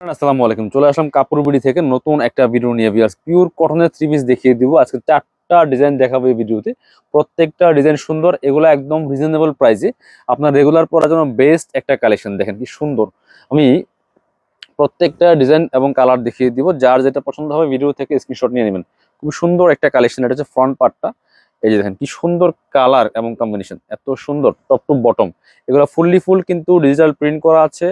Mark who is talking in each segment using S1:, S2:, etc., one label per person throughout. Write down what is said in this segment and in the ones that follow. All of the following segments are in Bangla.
S1: আসসালামু আলাইকুম। চলে আসলাম কাপড় বিড়ি থেকে নতুন একটা ভিডিও নিয়ে বিয়ার্স পিওর কটনের থ্রি পিস দেখিয়ে দিব। আজকে চারটা ডিজাইন দেখাবো এই ভিডিওতে প্রত্যেকটা ডিজাইন সুন্দর, এগুলো একদম রিজনেবল প্রাইসে আপনার রেগুলার পরার জন্য বেস্ট একটা কালেকশন দেখেন কি সুন্দর। আমি প্রত্যেকটা ডিজাইন এবং কালার দেখিয়ে দিব। যার যেটা পছন্দ হবে ভিডিও থেকে স্ক্রিনশট নিয়ে নেবেন। খুব সুন্দর একটা কালেকশন এটা হচ্ছে ফ্রন্ট পার্টটা এই যে দেখেন কি সুন্দর কালার এবং কম্বিনেশন এত সুন্দর টপ টু বটম এগুলো ফুললি ফুল কিন্তু ডিজিটাল প্রিন্ট করা আছে।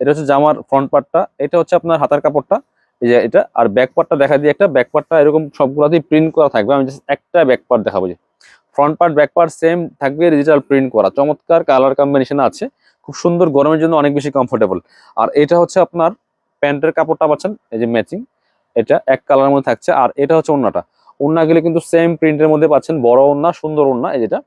S1: এটা হচ্ছে জামার ফ্রন্ট পার্টটা এটা হচ্ছে আপনার হাতার কাপড়টা, এই যে এটা, আর ব্যাক পার্টটা দেখা দিয়ে একটা ব্যাক পার্টটা এরকম সবগুলোতেই প্রিন্ট করা থাকবে, আমি জাস্ট একটা ব্যাক পার্ট দেখাবো যে। Front part back part same থাকবে ডিজিটাল প্রিন্ট করা, চমৎকার কালার কম্বিনেশন আছে, খুব সুন্দর, গরমের জন্য অনেক বেশি কমফোর্টেবল আর এটা হচ্ছে আপনার প্যান্টের কাপড়টা পাচ্ছেন, এই যে ম্যাচিং এটা এক কালারের মধ্যে থাকছে, আর এটা হচ্ছে ওন্নাটা। ওন্না গেলে কিন্তু সেম প্রিন্টের মধ্যে পাচ্ছেন, বড় ওন্না, সুন্দর ওন্না, এই যেটা,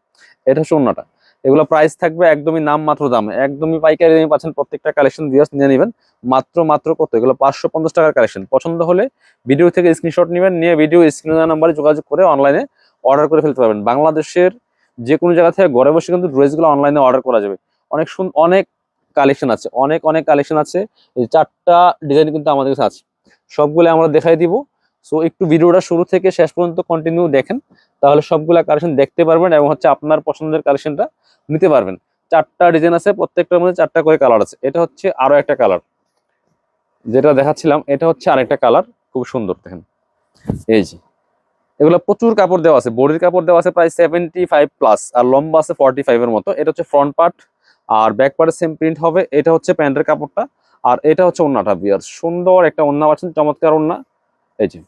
S1: এটা হচ্ছে ওন্নাটা। এগুলো প্রাইস থাকবে একদমই নাম মাত্র দামে। একদমই পাইকারি দামে পাচ্ছেন প্রত্যেকটা কালেকশন দিয়ে নিয়ে নেবেন। মাত্র মাত্র কত? এগুলো পাঁচশো পঞ্চাশ টাকার কালেকশন পছন্দ হলে ভিডিও থেকে স্ক্রিনশট নেবেন, নিয়ে ভিডিও স্ক্রিনের নাম্বারে যোগাযোগ করে অনলাইনে অর্ডার করে ফেলতে পারবেন। বাংলাদেশের যে কোনো জায়গা থেকে ঘরে বসে কিন্তু ড্রেসগুলো অনলাইনে অর্ডার করা যাবে। অনেক সুন, অনেক কালেকশন আছে, অনেক অনেক কালেকশন আছে। এই চারটা ডিজাইন কিন্তু আমাদের কাছে আছে। সবগুলো আমরা দেখাই দিব। সো একটু ভিডিওটা শুরু থেকে শেষ পর্যন্ত কন্টিনিউ দেখেন। তাহলে সবগুলা কালেকশন দেখতে পারবেন এবং হচ্ছে আপনার পছন্দের কালেকশনটা নিতে পারবেন। চারটা ডিজাইন আছে, প্রত্যেকটার মধ্যে চারটা করে কালার আছে। এটা হচ্ছে আরও একটা কালার যেটা দেখাচ্ছিলাম, এটা হচ্ছে আরেকটা কালার খুব সুন্দর, দেখেন। এই যে। এগুলো প্রচুর কাপড় দেওয়া আছে। বডির কাপড় দেওয়া আছে প্রায় সেভেন্টি ফাইভ প্লাস আর লম্বা আছে ফর্টি ফাইভের মতো। এটা হচ্ছে ফ্রন্ট পার্ট আর ব্যাক পার্টের সেম প্রিন্ট হবে। এটা হচ্ছে প্যান্টের কাপড়টা। আর এটা হচ্ছে ওন্নাটা বিয়ার সুন্দর একটা ওন্না পাচ্ছেন, চমৎকার ওন্না। এই যে।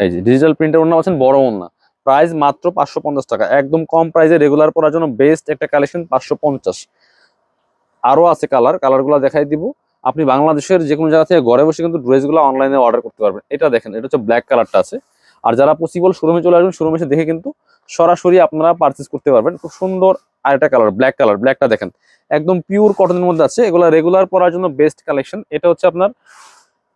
S1: এই যে ডিজিটাল প্রিন্টের ওন্না পাচ্ছেন, বড় ওন্না প্রাইস মাত্র পাঁচশো পঞ্চাশ টাকা। একদম কম প্রাইসে রেগুলার পরার জন্য বেস্ট একটা কালেকশন পাঁচশো পঞ্চাশ। আরও আছে কালার কালারগুলো দেখাই দিব। আপনি বাংলাদেশের যে কোনো জায়গা থেকে ঘরে বসে কিন্তু ড্রেসগুলো অনলাইনে অর্ডার করতে পারবেন। এটা দেখেন, এটা হচ্ছে ব্ল্যাক কালারটা আছে। আর যারা পসিবল শোরুমে চলে আসবেন শোরুমে এসে দেখে কিন্তু সরাসরি আপনারা পারচেস করতে পারবেন। খুব সুন্দর আরেকটা কালার ব্ল্যাক কালার ব্ল্যাকটা দেখেন। একদম পিওর কটনের মধ্যে আছে। এগুলো রেগুলার পরার জন্য বেস্ট কালেকশন এটা হচ্ছে আপনার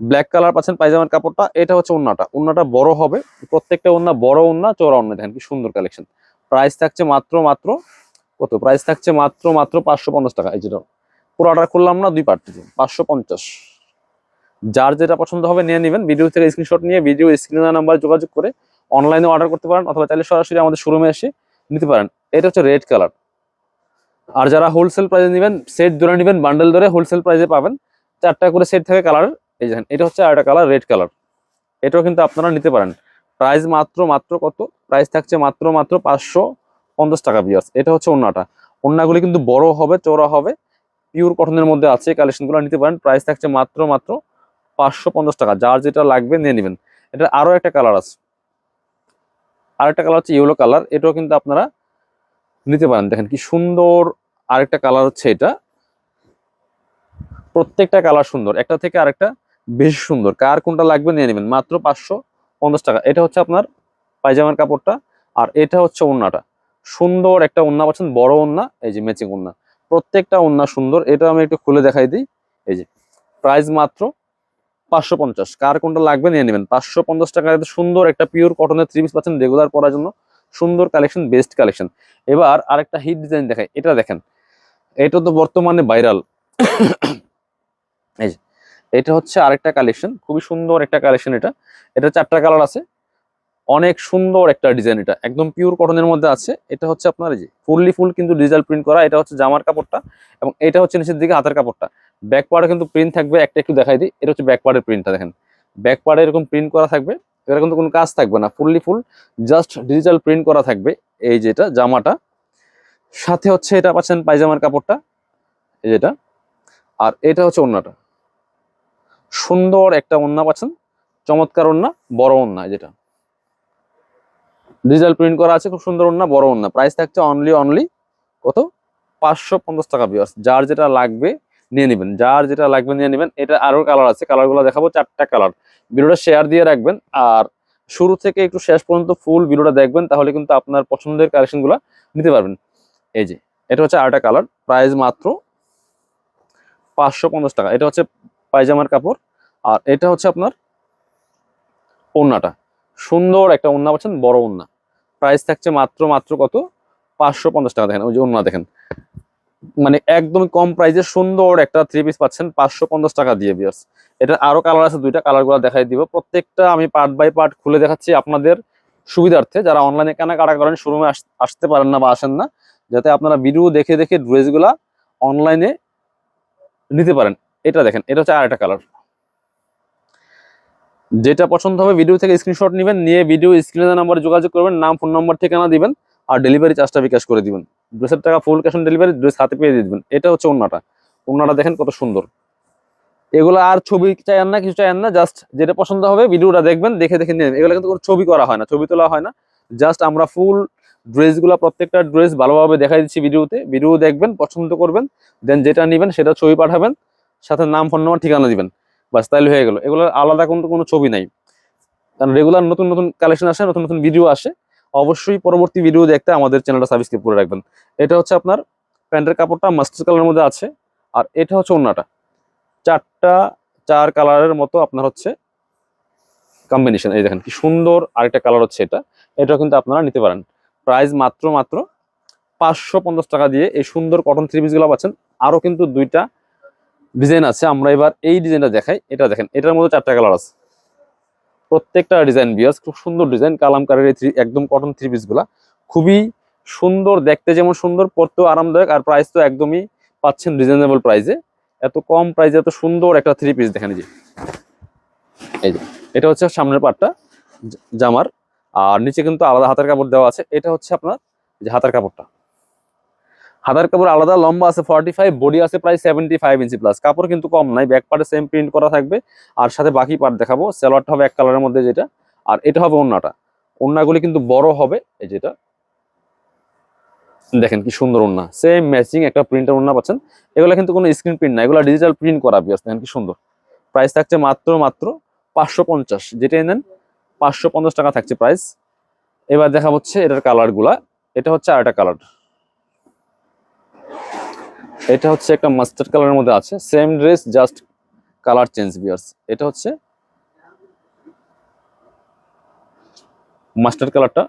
S1: ব্ল্যাক কালার পাচ্ছেন পায়জামার কাপড়টা, এটা হচ্ছে ওন্নাটা। ওন্নাটা বড় হবে, প্রত্যেকটা ওন্না বড় ওন্না চৌড়া ওন্না। দেখেন কি সুন্দর কালেকশন প্রাইস থাকছে মাত্র মাত্র, কত? প্রাইস থাকছে মাত্র মাত্র পাঁচশো পঞ্চাশ টাকা, এই যেটা পুরো অর্ডার করলাম না, দুই পার্ট পাঁচশো পঞ্চাশ। যার যেটা পছন্দ হবে নিয়ে নেবেন। ভিডিও থেকে স্ক্রিনশট নিয়ে ভিডিও স্ক্রিনের নাম্বার যোগাযোগ করে অনলাইনে অর্ডার করতে পারেন, অথবা চাইলে সরাসরি আমাদের শোরুমে এসে নিতে পারেন। এটা হচ্ছে রেড কালার আর যারা হোলসেল প্রাইসে নেবেন সেট ধরে নেবেন বান্ডেল ধরে হোলসেল প্রাইসে পাবেন, চারটা করে সেট থাকে কালার এই দেখেন, এটা হচ্ছে আরেকটা কালার রেড কালার এটাও কিন্তু আপনারা নিতে পারেন। প্রাইস মাত্র মাত্র কত? প্রাইস থাকছে মাত্র মাত্র পাঁচশো পঞ্চাশ টাকা বিয়ার্স এটা হচ্ছে ওন্নাটা। ওন্নাগুলি কিন্তু বড় হবে, চওড়া হবে। পিওর কটনের মধ্যে আছে কালেকশনগুলো নিতে পারেন। প্রাইস থাকছে মাত্র মাত্র পাঁচশো পঞ্চাশ টাকা। যার যেটা লাগবে নিয়ে নেবেন। এটা আরও একটা কালার আছে। আরেকটা কালার হচ্ছে ইয়েলো কালার এটাও কিন্তু আপনারা নিতে পারেন। দেখেন কি সুন্দর আরেকটা কালার হচ্ছে এটা। প্রত্যেকটা কালার সুন্দর। একটা থেকে আরেকটা বেশি সুন্দর। কার কোনটা লাগবে নিয়ে নেবেন। মাত্র পাঁচশো পঞ্চাশ টাকা। এটা হচ্ছে আপনার পায়জামার কাপড়টা আর এটা হচ্ছে ওন্নাটা। সুন্দর একটা ওন্না পাচ্ছেন, বড় ওন্না, এই যে ম্যাচিং ওন্না। প্রত্যেকটা ওন্না সুন্দর। এটা আমি একটু খুলে দেখাই দিই। এই যে, প্রাইস মাত্র পাঁচশো পঞ্চাশ। কার কোনটা লাগবে নিয়ে নেবেন। পাঁচশো পঞ্চাশ টাকা সুন্দর একটা পিওর কটনের থ্রি পিস পাচ্ছেন রেগুলার পরার জন্য। সুন্দর কালেকশন বেস্ট কালেকশন এবার আরেকটা হিট ডিজাইন দেখাই। এটা দেখেন। এটা তো বর্তমানে ভাইরাল এই যে এটা হচ্ছে আরেকটা কালেকশন খুবই সুন্দর একটা কালেকশন এটা। এটা চারটা কালার আছে। অনেক সুন্দর একটা ডিজাইন এটা। একদম পিওর কটনের মধ্যে আছে। এটা হচ্ছে আপনার এই যে ফুললি ফুল কিন্তু ডিজিটাল প্রিন্ট করা। এটা হচ্ছে জামার কাপড়টা এবং এটা হচ্ছে নিচের দিকে হাতের কাপড়টা। ব্যাক পার্টে কিন্তু প্রিন্ট থাকবে। একটা একটু দেখাই দিই। এটা হচ্ছে ব্যাক পার্টের প্রিন্টটা দেখেন। ব্যাক পার্টে এরকম প্রিন্ট করা থাকবে। এটা কিন্তু কোনো কাজ থাকবে না। Fully full just digital print করা থাকবে এই যেটা জামাটা। সাথে হচ্ছে এটা পাচ্ছেন পায়জামার কাপড়টা। এই যেটা আর এটা হচ্ছে ওন্নাটা সুন্দর একটা ওন্না পাচ্ছেন। চমৎকার ওন্না বড় ওন্না যেটা। ডিজিটাল প্রিন্ট করা আছে, খুব সুন্দর ওন্না বড় ওন্না প্রাইস থাকছে অনলি অনলি কত? পাঁচশো পঞ্চাশ টাকা বিয়ার্স যার যেটা লাগবে নিয়ে নেবেন। যার যেটা লাগবে নিয়ে নেবেন, এটা আরও কালার আছে। কালারগুলো দেখাবো, চারটা কালার ভিডিওটা শেয়ার দিয়ে রাখবেন আর শুরু থেকে একটু শেষ পর্যন্ত ফুল ভিডিওটা দেখবেন, তাহলে কিন্তু আপনার পছন্দের কালেকশনগুলো নিতে পারবেন। এই যে, এটা হচ্ছে আরেকটা কালার প্রাইস মাত্র পাঁচশো পঞ্চাশ টাকা। এটা হচ্ছে পায়জামার কাপড়। আর এটা হচ্ছে আপনার ওন্নাটা। সুন্দর একটা ওন্না পাচ্ছেন, বড় ওন্না। প্রাইস থাকছে মাত্র মাত্র কত? পাঁচশো পঞ্চাশ টাকা দেখেন, ওই যে ওন্না দেখেন। মানে একদম কম প্রাইসে সুন্দর একটা থ্রি পিস পাচ্ছেন, পাঁচশো পঞ্চাশ টাকা দিয়ে বিয়ার্স এটা আরও কালার আছে, দুইটা কালারগুলো দেখাই দিব। প্রত্যেকটা আমি পার্ট বাই পার্ট খুলে দেখাচ্ছি আপনাদের সুবিধার্থে। যারা অনলাইনে কেনাকাটা করেন শোরুমে আসতে পারেন না বা আসেন না, যাতে আপনারা ভিডিও দেখে দেখে ড্রেসগুলা অনলাইনে নিতে পারেন। এটা দেখেন, এটা হচ্ছে আরেকটা কালার যেটা পছন্দ হবে ভিডিও থেকে স্ক্রিনশট নেবেন, নিয়ে ভিডিও স্ক্রিনের নাম্বারে যোগাযোগ করবেন, নাম ফোন নম্বর ঠিকানা দিবেন, আর ডেলিভারি চার্জটা বিকাশ করে দিবেন। ড্রেসের টাকা full cash on delivery dress হাতে পেয়ে দিয়ে দিবেন। এটা হচ্ছে অন্যটা অন্যটা দেখেন কত সুন্দর। এগুলো আর ছবি চাইন না, কিছু চাইন না জাস্ট যেটা পছন্দ হবে ভিডিওটা দেখবেন, দেখে দেখে নেবেন। এগুলো কিন্তু কোনো ছবি করা হয় না, ছবি তোলা হয় না। জাস্ট আমরা ফুল ড্রেসগুলো প্রত্যেকটা ড্রেস ভালোভাবে দেখাই দিচ্ছি ভিডিওতে ভিডিও দেখবেন, পছন্দ করবেন দেন যেটা নেবেন সেটা ছবি পাঠাবেন। সাথে নাম ফোন নম্বর ঠিকানা দিবেন। বাস, তাইলে হয়ে গেল। এগুলো আলাদা কিন্তু কোনো ছবি নাই। কারণ রেগুলার নতুন নতুন কালেকশন আসে, নতুন নতুন ভিডিও আসে। অবশ্যই পরবর্তী ভিডিও দেখতে আমাদের চ্যানেলটা সাবস্ক্রাইব করে রাখবেন। এটা হচ্ছে আপনার প্যান্টের কাপড়টা মাস্টার কালারের মধ্যে আছে। আর এটা হচ্ছে ওন্নাটা। চারটা, চার কালারের মতো আপনার হচ্ছে কম্বিনেশন এই দেখেন, কি সুন্দর আরেকটা কালার হচ্ছে এটা। এটা কিন্তু আপনারা নিতে পারেন। প্রাইস মাত্র মাত্র পাঁচশো পঞ্চাশ টাকা দিয়ে এই সুন্দর কটন থ্রি পিসগুলো পাচ্ছেন। আরও কিন্তু দুইটা ডিজাইন আছে, আমরা এবার এই ডিজাইনটা দেখাই। এটা দেখেন, এটার মধ্যে চারটা কালার আছে। প্রত্যেকটা ডিজাইন বিয়াস, খুব সুন্দর ডিজাইন কালামকারের এই থ্রি একদম কটন থ্রি পিসগুলা খুবই সুন্দর, দেখতে যেমন সুন্দর, পরতেও আরামদায়ক, আর প্রাইস তো একদমই পাচ্ছেন রিজনেবল প্রাইসে এত কম প্রাইসে এত সুন্দর একটা থ্রি পিস দেখেন যে। এই যে, এটা হচ্ছে সামনের পার্টটা জা- জামার। আর নিচে কিন্তু আলাদা হাতের কাপড় দেওয়া আছে। এটা হচ্ছে আপনার যে হাতের কাপড়টা। হাতের কাপড় আলাদা, লম্বা আছে ফর্টি ফাইভ বডি আছে প্রায় সেভেন্টি ফাইভ ইঞ্চি প্লাস কাপড় কিন্তু কম নাই ব্যাক পার্টে সেম প্রিন্ট করা থাকবে। আর সাথে বাকি পার্ট দেখাবো, সালোয়ারটা হবে এক কালারের মধ্যে যেটা। আর এটা হবে ওন্নাটা। ওন্নাগুলি কিন্তু বড় হবে, এই যেটা। দেখেন কি সুন্দর ওন্না। সেম ম্যাচিং একটা প্রিন্টের ওন্না পাচ্ছেন। এগুলো কিন্তু কোনো স্ক্রিন প্রিন্ট না, এগুলো ডিজিটাল প্রিন্ট করা, বিয়াস, দেখেন কি সুন্দর। প্রাইস থাকছে মাত্র মাত্র পাঁচশো পঞ্চাশ। যেটাই নেন, পাঁচশো পঞ্চাশ টাকা থাকছে প্রাইস এবার দেখা হচ্ছে এটার কালারগুলা এটা হচ্ছে আরেকটা কালার এটা হচ্ছে একটা মাস্টার্ড কালারের মধ্যে আছে। Same dress just colour change viewers এটা হচ্ছে মাস্টার্ড কালারটা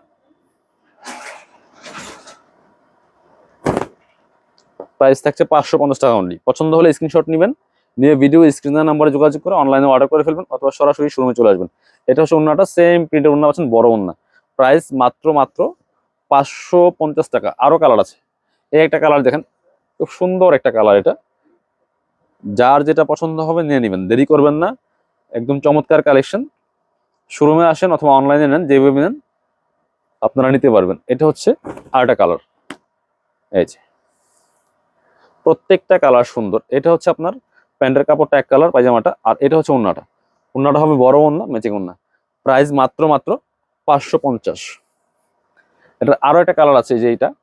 S1: প্রাইস থাকছে পাঁচশো পঞ্চাশ টাকা অনলি পছন্দ হলে স্ক্রিনশট নেবেন, নিয়ে ভিডিও স্ক্রিনের নাম্বারে যোগাযোগ করে অনলাইনে অর্ডার করে ফেলবেন অথবা সরাসরি শোরুমে চলে আসবেন। এটা হচ্ছে অন্যটা সেম প্রিন্টের অন্য পাচ্ছেন, বড় অন্য প্রাইস মাত্র মাত্র পাঁচশো পঞ্চাশ টাকা। আরও কালার আছে। এই একটা কালার দেখেন খুব সুন্দর একটা কালার এটা। যার যেটা পছন্দ হবে নিয়ে নেবেন। দেরি করবেন না। একদম চমৎকার কালেকশন শোরুমে আসেন অথবা অনলাইনে নেন, যেভাবে নেন, আপনারা নিতে পারবেন। এটা হচ্ছে আরেকটা কালার এই যে। প্রত্যেকটা কালার সুন্দর। এটা হচ্ছে আপনার প্যান্টের কাপড়টা এক কালার পায়জামাটা, আর এটা হচ্ছে ওন্নাটা। ওন্নাটা হবে বড় ওন্না ম্যাচিং ওন্না। প্রাইস মাত্র মাত্র পাঁচশো পঞ্চাশ। এটা আরও একটা কালার আছে যে এইটা।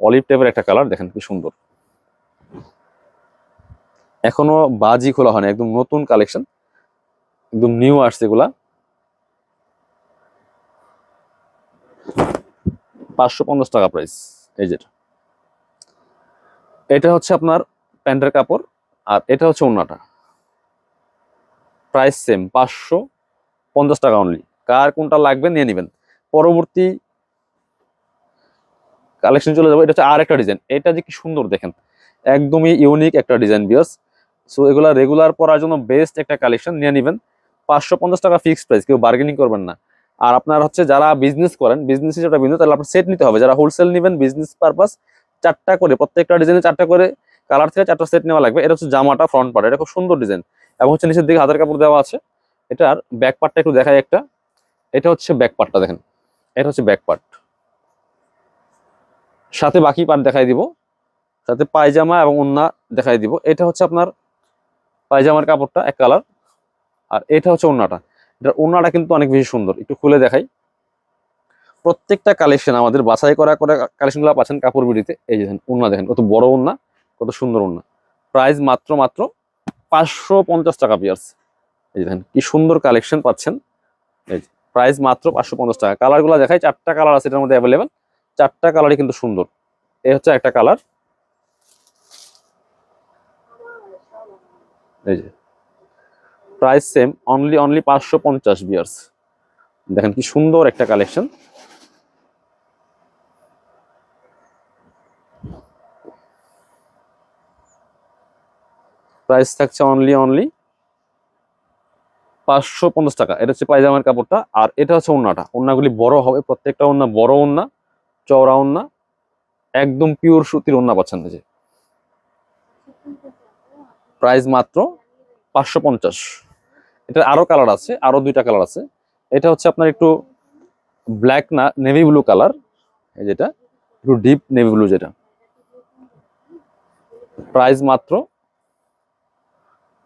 S1: অলিভ টাইপের একটা কালার দেখেন কি সুন্দর। এখনও বাজি খোলা হয়নি, একদম নতুন কালেকশন একদম নিউ আসছে এগুলা। পাঁচশো পঞ্চাশ টাকা প্রাইস এই যেটা এটা। হচ্ছে আপনার প্যান্টের কাপড়, আর এটা হচ্ছে ওন্নাটা। প্রাইস সেম পাঁচশো পঞ্চাশ টাকা অনলি কার কোনটা লাগবে নিয়ে নেবেন। পরবর্তী কালেকশন চলে যাব, এটা হচ্ছে আর একটা ডিজাইন এটা যে কি সুন্দর দেখেন, একদমই ইউনিক একটা ডিজাইন বিয়ার্স সো এগুলো রেগুলার পরার জন্য বেস্ট একটা কালেকশন নিয়ে নেবেন। পাঁচশো পঞ্চাশ টাকা ফিক্সড প্রাইস কেউ বার্গেনিং করবেন না। আর আপনার হচ্ছে যারা বিজনেস করেন বিজনেস যেটা বিজনেস তাহলে আপনার সেট নিতে হবে। যারা হোলসেল নেবেন বিজনেস পারপাস চারটা করে, প্রত্যেকটা ডিজাইনে চারটা করে কালার থেকে চারটা সেট নেওয়া লাগবে। এটা হচ্ছে জামাটা ফ্রন্ট পার্ট এটা খুব সুন্দর ডিজাইন এবং হচ্ছে নিচের দিকে হাতের কাপড় দেওয়া আছে। এটার ব্যাক পার্টটা একটু দেখায় একটা। এটা হচ্ছে ব্যাক পার্টটা দেখেন। এটা হচ্ছে ব্যাক পার্ট সাথে বাকি পার্ট দেখাই দিব। সাথে পায়জামা এবং ওন্না দেখাই দিব। এটা হচ্ছে আপনার পায়জামার কাপড়টা এক কালার। আর এটা হচ্ছে ওন্নাটা। এটার ওন্নাটা কিন্তু অনেক বেশি সুন্দর। একটু খুলে দেখাই। প্রত্যেকটা কালেকশন আমাদের বাছাই করা করে কালেকশনগুলো পাচ্ছেন কাপড় বিড়িতে। এই যে ওন্না দেখেন, কত বড় ওন্না, কত সুন্দর ওন্না। প্রাইস মাত্র মাত্র পাঁচশো পঞ্চাশ টাকা পিয়ার্স এই যে দেখেন, কি সুন্দর কালেকশন পাচ্ছেন। এই যে প্রাইস মাত্র পাঁচশো পঞ্চাশ টাকা। কালারগুলো দেখাই, চারটা কালার আছে এটার মধ্যে অ্যাভেলেবেল চারটা কালারই কিন্তু সুন্দর। এই হচ্ছে একটা কালার এই যে। প্রাইস সেম অনলি অনলি পাঁচশো পঞ্চাশ বিয়ার্স দেখেন কি সুন্দর একটা কালেকশন প্রাইস থাকছে অনলি অনলি পাঁচশো পঞ্চাশ টাকা। এটা হচ্ছে পায়জামার কাপড়টা। আর এটা হচ্ছে ওন্নাটা। ওন্নাগুলি বড় হবে। প্রত্যেকটা ওন্না বড় ওন্না, চওড়া ওন্না। একদম পিওর সুতির ওন্না পাচ্ছেন যে। প্রাইস মাত্র পাঁচশো পঞ্চাশ। এটার আরও কালার আছে, আরও দুইটা কালার আছে। এটা হচ্ছে আপনার একটু ব্ল্যাক না, নেভি ব্লু কালার। এই যেটা, একটু ডিপ নেভি ব্লু যেটা। প্রাইস মাত্র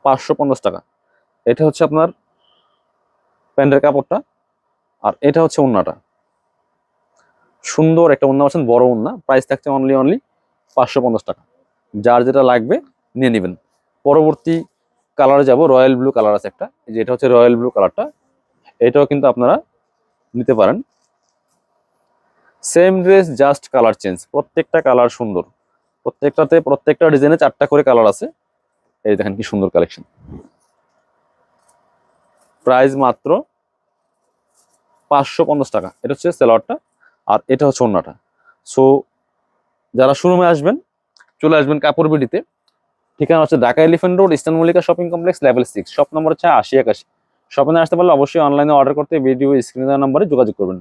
S1: পাঁচশো পঞ্চাশ টাকা। এটা হচ্ছে আপনার প্যান্টের কাপড়টা, আর এটা হচ্ছে ওন্নাটা। সুন্দর একটা ওন্না পাচ্ছেন, বড় ওন্না। প্রাইস থাকছে অনলি অনলি পাঁচশো পঞ্চাশ টাকা। যার যেটা লাগবে, নিয়ে নেবেন। পরবর্তী কালারে যাব রয়্যাল ব্লু কালার আছে একটা, এই যে এটা হচ্ছে রয়্যাল ব্লু কালারটা এটাও কিন্তু আপনারা নিতে পারেন। Same dress just colour change প্রত্যেকটা কালার সুন্দর, প্রত্যেকটাতে, প্রত্যেকটা ডিজাইনে চারটা করে কালার আছে। এই দেখেন কি সুন্দর কালেকশন প্রাইস মাত্র পাঁচশো পঞ্চাশ টাকা, এটা হচ্ছে সেলারটা আর এটা হচ্ছে অন্যটা সো যারা শোরুমে আসবেন, চলে আসবেন কাপড় বিডিতে ঠিকানা হচ্ছে Dhaka elephant road eastern Mallika shopping complex level six shop number হচ্ছে আশি একাশি। শপিং আসতে পারলে অবশ্যই অনলাইনে অর্ডার করতে ভিডিও স্ক্রিন দেওয়া নম্বরে যোগাযোগ করবেন।